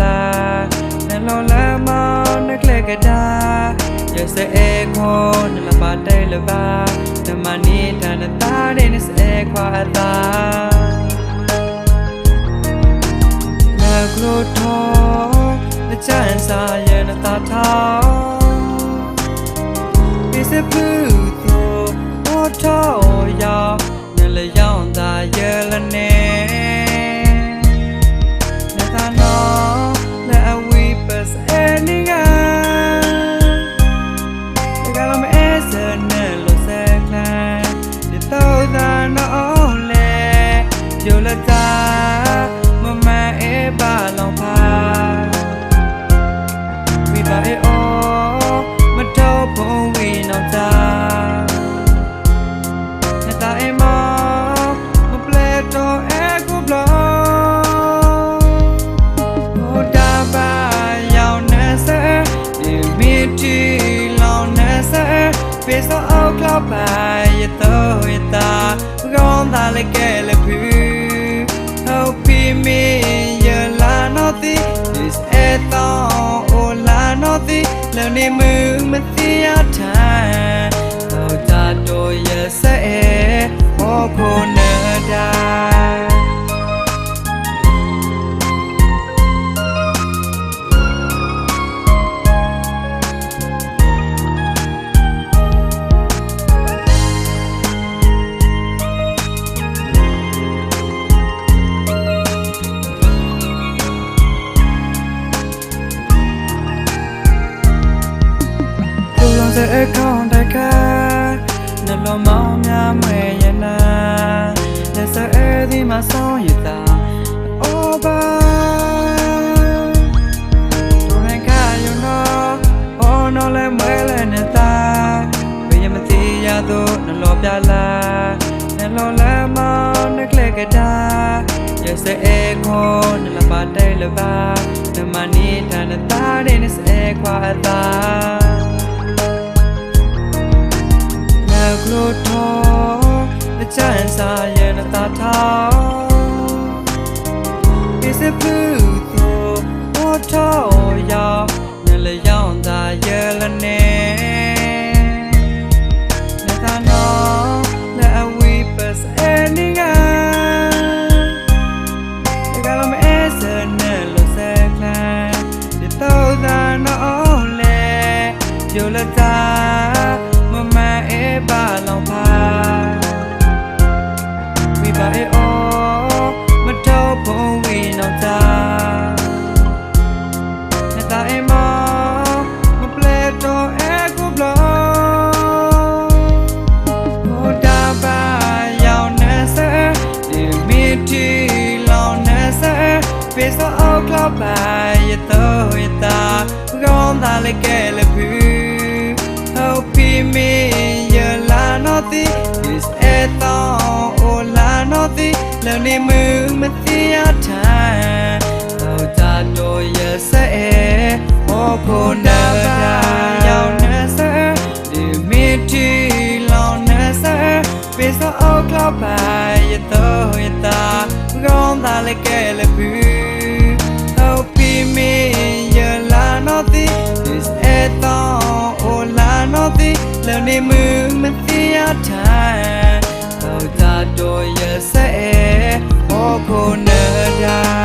လာနလောလာမောင်းနကလကတာယစအေခွန်နလပါတဲလပါဓမ္မနိဌာနတာရဲနစအေခွာတာနကလိုထောနချန်စာယနတာထောပြစပူသောထောရာနလယောင်သာယလနေ ကောင်းတာလေကဲလေဘူး Hope me you la nothing is at all oh la nothing လည်းနေမှုမသိရတဲ့တော့တာတော့ရစဲဟောခုနေတာလူ လုံးပြလာနှလုံးလဲမောင်းနှကလက်ကတာရစအဲခေါ်နှလပါတဲလပါနမနီတန်တာတဲ့စအဲခွာတာ La gloto the giant sayen ta ta Is it blue yo le ta မမအေးပါလောင်ပါ we buy it all မတော့ဘုံဝီနောက်တာနတာအေမမပလက်တော့အကူဘလောဟိုတာပါရောင်နေစဒီမီတီလောင်နေစပေစောအောက်ကလပါရတော့ရတာကောင်းတာ လေကဲလေဘူး Hope me you la nothing is at all oh la nothing လည်းနေမှုမသိရတဲ့တော့တာတော့ရစဲဟောဖို့နာတာရောင်နေစဲဒီမီတီလောင်နေစဲပေစောအောက်ကလပါရတော့ရတာကောင်းတာလေကဲလေဘူး Hope me you la nothing is แล้วในมือมันเสียทาเราจะโดยเยอะเสโอโคเนอร์ได้